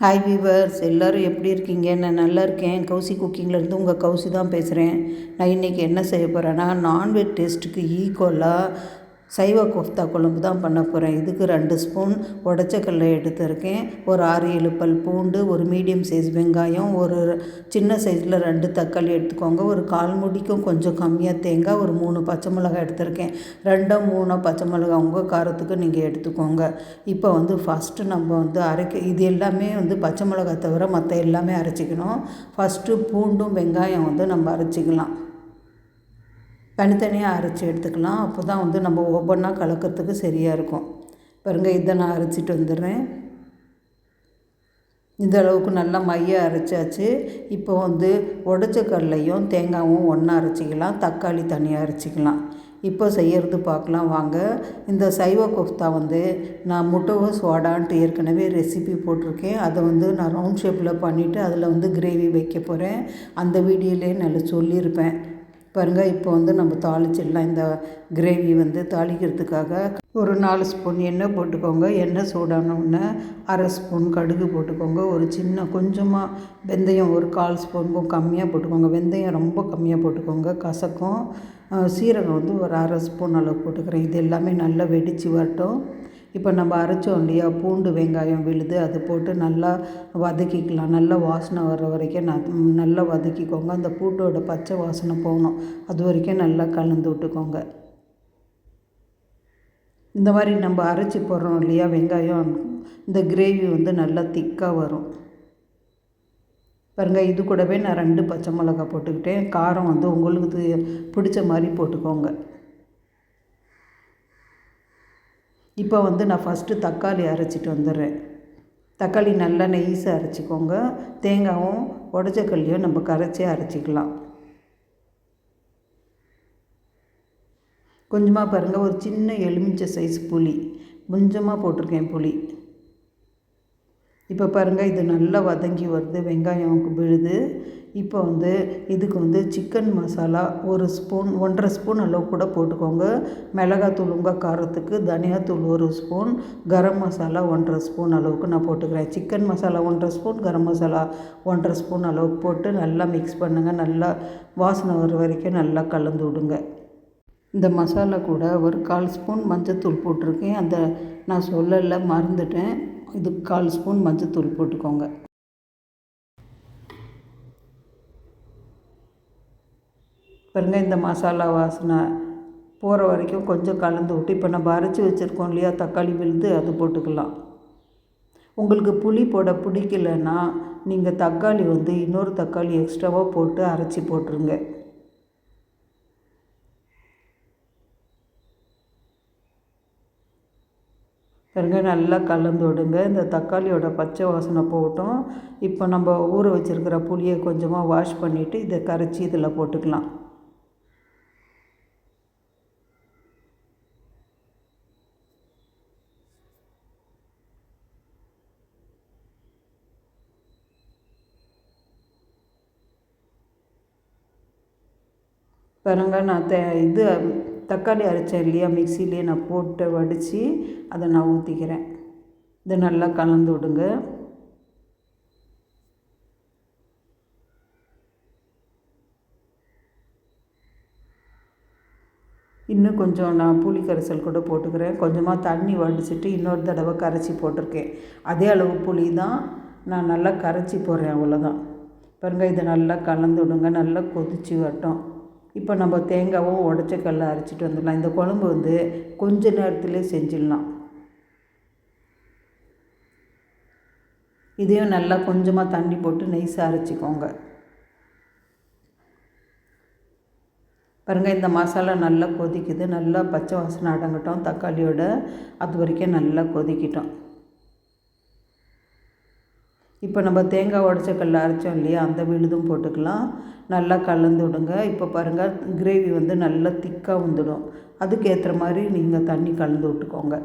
Hi viewers எல்லோரும் எப்படி இருக்கீங்க? நான் நல்லா இருக்கேன். கௌசி குக்கிங்லேருந்து உங்கள் கௌசி தான் பேசுகிறேன் நான் இன்றைக்கி என்ன செய்ய போகிறேன்னா நான்வெஜ் டேஸ்ட்டுக்கு ஈக்குவலாக சைவ கோஃப்தா குழம்பு தான் பண்ண போகிறேன் இதுக்கு ரெண்டு ஸ்பூன் உடச்சக்கல்லை எடுத்திருக்கேன். ஒரு ஆறு ஏழு பல் பூண்டு ஒரு மீடியம் சைஸ் வெங்காயம் ஒரு சின்ன சைஸில் ரெண்டு தக்காளி எடுத்துக்கோங்க. ஒரு கால் முடிக்கும் கொஞ்சம் கம்மியாக தேங்காய் ஒரு மூணு பச்சை மிளகாய் எடுத்திருக்கேன். ரெண்டோ மூணோ பச்சை மிளகாய் உங்கள் காரத்துக்கு நீங்கள் எடுத்துக்கோங்க. இப்போ வந்து ஃபஸ்ட்டு நம்ம வந்து அரைக்க இது எல்லாமே வந்து பச்சை மிளகாய் தவிர மற்ற எல்லாமே அரைச்சிக்கணும். ஃபஸ்ட்டு பூண்டும் வெங்காயம் வந்து நம்ம அரைச்சிக்கலாம். தனித்தனியாக அரைச்சி எடுத்துக்கலாம். அப்போ தான் வந்து நம்ம ஒவ்வொன்றா கலக்கிறதுக்கு சரியாக இருக்கும். பாருங்க இதை நான் அரைச்சிட்டு வந்துடுறேன். இந்த அளவுக்கு நல்லா மைய அரைச்சாச்சு. இப்போ வந்து உடச்ச கடலையும் தேங்காயும் ஒன்றா அரைச்சிக்கலாம். தக்காளி தனியாக அரைச்சிக்கலாம். இப்போ செய்கிறது பார்க்கலாம் வாங்க. இந்த சைவ கோஃப்தா வந்து நான் முட்டகோஸ் வாடான்ட்டு ஏற்கனவே ரெசிபி போட்டிருக்கேன். அதை வந்து நான் ரவுண்ட் ஷேப்பில் பண்ணிவிட்டு அதில் வந்து கிரேவி வைக்க போகிறேன் அந்த வீடியோலேயே நல்லா சொல்லியிருப்பேன். பாருங்கள் இப்போ வந்து நம்ம தாளிச்சிடலாம். இந்த கிரேவி வந்து தாளிக்கிறதுக்காக ஒரு நாலு ஸ்பூன் எண்ணெய் போட்டுக்கோங்க. எண்ணெய் சூடானோடனே அரை ஸ்பூன் கடுகு போட்டுக்கோங்க. ஒரு சின்ன கொஞ்சமாக வெந்தயம் ஒரு கால் ஸ்பூனுக்கும் கம்மியாக போட்டுக்கோங்க. வெந்தயம் ரொம்ப கம்மியாக போட்டுக்கோங்க. கசக்கும். சீரகம் வந்து ஒரு அரை ஸ்பூன் அளவு போட்டுக்கிறேன். இது எல்லாமே நல்லா வெடித்து வரட்டும். இப்போ நம்ம அரைச்சோம் இல்லையா பூண்டு வெங்காயம் விழுது அது போட்டு நல்லா வதக்கிக்கலாம். நல்லா வாசனை வர்ற வரைக்கும் நான் நல்லா வதக்கிக்கோங்க. அந்த பூண்டோட பச்சை வாசனை போகணும். அது வரைக்கும் நல்லா கலந்து விட்டுக்கோங்க. இந்த மாதிரி நம்ம அரைச்சி போடுறோம் இல்லையா வெங்காயம் இந்த கிரேவி வந்து நல்லா திக்காக வரும். பாருங்கள் இது கூடவே நான் ரெண்டு பச்சை மிளகா போட்டுக்கிட்டேன். காரம் வந்து உங்களுக்கு பிடிச்ச மாதிரி போட்டுக்கோங்க. இப்போ வந்து நான் ஃபஸ்ட்டு தக்காளி அரைச்சிட்டு வந்துடுறேன். தக்காளி நல்லா நெய்ஸாக அரைச்சிக்கோங்க. தேங்காயும் உடச்சக்கல்லையும் நம்ம கரைச்சி அரைச்சிக்கலாம். கொஞ்சமாக பாருங்கள் ஒரு சின்ன எலுமிச்சை சைஸ் புளி. கொஞ்சமாக போட்டிருக்கேன் புளி. இப்போ பாருங்கள் இது நல்லா வதங்கி வருது வெங்காயம் விழுது. இப்போ வந்து இதுக்கு வந்து சிக்கன் மசாலா ஒரு ஸ்பூன் ஒன்றரை ஸ்பூன் அளவு கூட போட்டுக்கோங்க. மிளகாத்தூள் உங்கள் காரத்துக்கு தனியாத்தூள் ஒரு ஸ்பூன் கரம் மசாலா ஒன்றரை ஸ்பூன் அளவுக்கு நான் போட்டுக்கிறேன். சிக்கன் மசாலா ஒன்றரை ஸ்பூன் கரம் மசாலா ஒன்றரை ஸ்பூன் அளவுக்கு போட்டு நல்லா மிக்ஸ் பண்ணுங்கள் நல்லா வாசனை வர வரைக்கும் நல்லா கலந்து விடுங்க. இந்த மசாலா கூட ஒரு கால் ஸ்பூன் மஞ்சத்தூள் போட்டிருக்கேன். அந்த நான் சொல்லலை மறந்துட்டேன். இதுக்கு கால் ஸ்பூன் மஞ்சத்தூள் போட்டுக்கோங்க. பாருங்கள் இந்த மசாலா வாசனை போகிற வரைக்கும் கொஞ்சம் கலந்து விட்டு இப்போ நம்ம அரைச்சி வச்சுருக்கோம் இல்லையா தக்காளி விழுது அது போட்டுக்கலாம். உங்களுக்கு புளி போட பிடிக்கலன்னா நீங்கள் தக்காளி வந்து இன்னொரு தக்காளி எக்ஸ்ட்ராவாக போட்டு அரைச்சி போட்டுருங்க. பாருங்க நல்லா கலந்து விடுங்க. இந்த தக்காளியோட பச்சை வாசனை போகட்டும். இப்போ நம்ம ஊற வச்சுருக்கிற புளியை கொஞ்சமாக வாஷ் பண்ணிவிட்டு இதை கரைச்சி இதில் போட்டுக்கலாம். பாருங்க நான் த இது தக்காளி அரைச்சேன் இல்லையா மிக்சிலேயே நான் போட்டு வடித்து அதை நான் ஊற்றிக்கிறேன் இது நல்லா கலந்து விடுங்க. இன்னும் கொஞ்சம் நான் புளி கரைசல் கூட போட்டுக்கிறேன். கொஞ்சமாக தண்ணி வடிச்சிட்டு இன்னொரு தடவை கரைச்சி போட்டிருக்கேன். அதே அளவு புளி தான் நான் நல்லா கரைச்சி போடுறேன் அவ்வளோதான் பாருங்கள் இதை நல்லா கலந்து விடுங்க நல்லா கொதிச்சு வரட்டும். இப்போ நம்ம தேங்காவும் உடச்ச கல்லை அரைச்சிட்டு வந்துடலாம். இந்த குழம்பு வந்து கொஞ்ச நேரத்துலேயே செஞ்சிடலாம். இதையும் நல்லா கொஞ்சமாக தண்ணி போட்டு நெய்ஸாக அரைச்சிக்கோங்க. பாருங்கள் இந்த மசாலா நல்லா கொதிக்குது. நல்லா பச்சை வாசனை அடங்கட்டும். தக்காளியோட அது வரைக்கும் நல்லா கொதிக்கிட்டோம். இப்போ நம்ம தேங்காய் உடச்ச கல் அரைச்சோம் இல்லையா அந்த விழுதும் போட்டுக்கலாம். நல்லா கலந்து விடுங்க. இப்போ பாருங்கள் கிரேவி வந்து நல்லா திக்காக வந்துடும். அதுக்கேற்ற மாதிரி நீங்கள் தண்ணி கலந்து விட்டுக்கோங்க.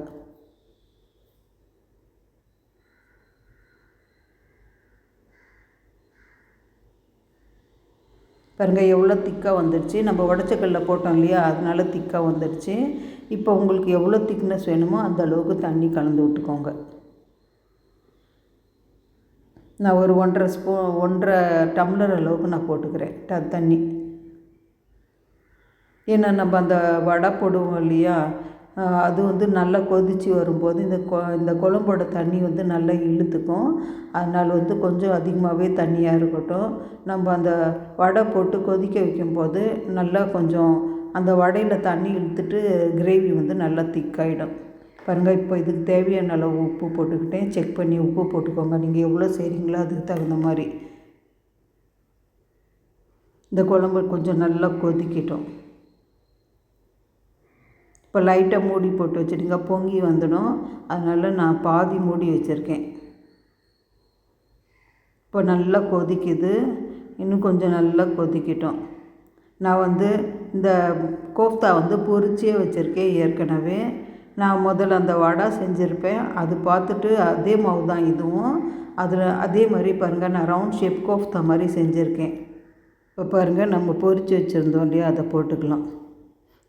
பாருங்கள் எவ்வளோ திக்காக வந்துடுச்சு. நம்ம உடச்சக்கல்ல போட்டோம் இல்லையா அதனால திக்காக வந்துடுச்சு. இப்போ உங்களுக்கு எவ்வளோ திக்னஸ் வேணுமோ அந்த அளவுக்கு தண்ணி கலந்து விட்டுக்கோங்க. நான் ஒரு ஒன்றரை ஸ்பூ ஒன்றரை டம்ளர் அளவுக்கு நான் போட்டுக்கிறேன். ட தண்ணி. ஏன்னா நம்ம அந்த வடை போடுவோம் இல்லையா? அது வந்து நல்லா கொதித்து வரும்போது இந்த கொ இந்த குழம்போட தண்ணி வந்து நல்லா இழுத்துக்கும். அதனால் வந்து கொஞ்சம் அதிகமாகவே தண்ணியாக இருக்கட்டும். நம்ம அந்த வடை போட்டு கொதிக்க வைக்கும்போது நல்லா கொஞ்சம் அந்த வடையில் தண்ணி இழுத்துட்டு கிரேவி வந்து நல்லா திக்காயிடும். பாருங்கள் இப்போ இதுக்கு தேவையான அளவு உப்பு போட்டுக்கிட்டேன். செக் பண்ணி உப்பு போட்டுக்கோங்க. நீங்கள் எவ்வளோ செய்கிறீங்களோ அதுக்கு தகுந்த மாதிரி. இந்த குழம்பு கொஞ்சம் நல்லா கொதிக்கிட்டோம். இப்போ லைட்டாக மூடி போட்டு வச்சுடுங்க பொங்கி வந்துடும். அதனால் நான் பாதி மூடி வச்சுருக்கேன். இப்போ நல்லா கொதிக்குது. இன்னும் கொஞ்சம் நல்லா கொதிக்கிட்டோம். நான் வந்து இந்த கோஃப்தா வந்து பொரிச்சே வச்சுருக்கேன் ஏற்கனவே. நான் முதல்ல அந்த வடை செஞ்சுருப்பேன். அது பார்த்துட்டு அதே மாவு தான் இதுவும். அதில் அதே மாதிரி பாருங்கள் நான் ரவுண்ட் ஷேப் கோஃப்தா மாதிரி செஞ்சுருக்கேன். இப்போ பாருங்கள் நம்ம பொரித்து வச்சுருந்தோம் இல்லையா அதை போட்டுக்கலாம்.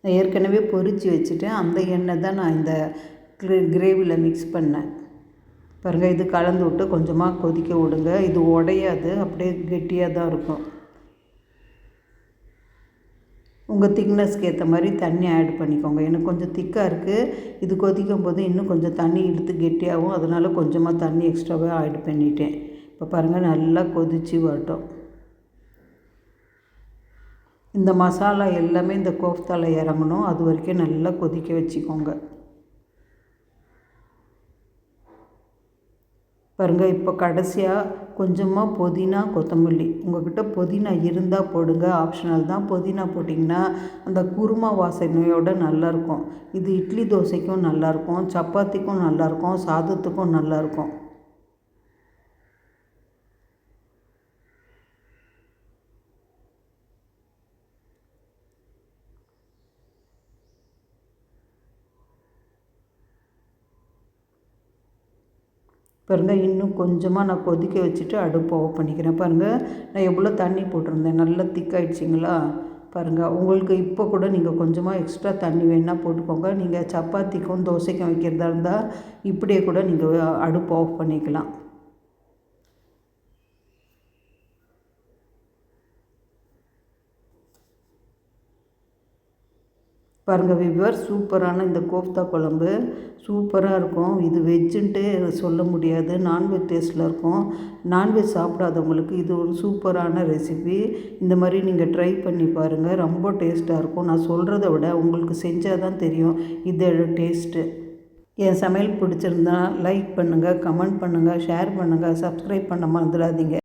நான் ஏற்கனவே பொரித்து வச்சுட்டேன். அந்த எண்ணெய் தான் நான் இந்த கிரேவியில் மிக்ஸ் பண்ணேன். பாருங்கள் இது கலந்து விட்டு கொஞ்சமாக கொதிக்க விடுங்க. இது உடையாது அப்படியே கெட்டியாக தான் இருக்கும். உங்கள் திக்னஸ்க்கு ஏற்ற மாதிரி தண்ணி ஆட் பண்ணிக்கோங்க. எனக்கு கொஞ்சம் திக்காக இருக்குது இது கொதிக்கும் போது இன்னும் கொஞ்சம் தண்ணி இழுத்து கெட்டியாகும். அதனால் கொஞ்சமாக தண்ணி எக்ஸ்ட்ராவாக ஆட் பண்ணிட்டேன். இப்போ பாருங்கள் நல்லா கொதித்து வரட்டும். இந்த மசாலா எல்லாமே இந்த கோஃப்தாவில் இறங்கணும். அது வரைக்கும் நல்லா கொதிக்க வச்சுக்கோங்க. பாருங்கள் இப்போ கடைசியாக கொஞ்சமாக புதினா கொத்தமல்லி. உங்கள்கிட்ட புதினா இருந்தால் போடுங்க. ஆப்ஷனல் தான். புதினா போட்டிங்கன்னா அந்த குருமா வாசனையோட நல்லாயிருக்கும். இது இட்லி தோசைக்கும் நல்லாயிருக்கும். சப்பாத்திக்கும் நல்லாயிருக்கும். சாதத்துக்கும் நல்லாயிருக்கும். பாருங்கள் இன்னும் கொஞ்சமாக நான் கொதிக்க வச்சுட்டு அடுப்பு ஆஃப் பண்ணிக்கிறேன். பாருங்கள் நான் எவ்வளோ தண்ணி போட்டிருந்தேன். நல்லா திக்காயிடுச்சிங்களா பாருங்கள் உங்களுக்கு இப்போ கூட நீங்கள் கொஞ்சமாக எக்ஸ்ட்ரா தண்ணி வேணால் போட்டுக்கோங்க. நீங்கள் சப்பாத்திக்கும் தோசைக்கும் வைக்கிறதா இருந்தால் இப்படியே கூட நீங்கள் அடுப்பு ஆஃப் பண்ணிக்கலாம். பாருங்கள் விவர் சூப்பரான இந்த கோஃப்தா குழம்பு. சூப்பராக இருக்கும். இது வெஜ்ஜுன்ட்டு சொல்ல முடியாது. நான்வெஜ் டேஸ்ட்டில் இருக்கும். நான்வெஜ் சாப்பிடாதவங்களுக்கு இது ஒரு சூப்பரான ரெசிபி. இந்த மாதிரி நீங்கள் ட்ரை பண்ணி பாருங்கள் ரொம்ப டேஸ்ட்டாக இருக்கும். நான் சொல்கிறத விட உங்களுக்கு செஞ்சால் தான் தெரியும். இதோட டேஸ்ட்டு. என் சமையல் பிடிச்சிருந்தா லைக் பண்ணுங்கள் கமெண்ட் பண்ணுங்கள் ஷேர் பண்ணுங்கள் சப்ஸ்கிரைப் பண்ண மறந்துடாதீங்க.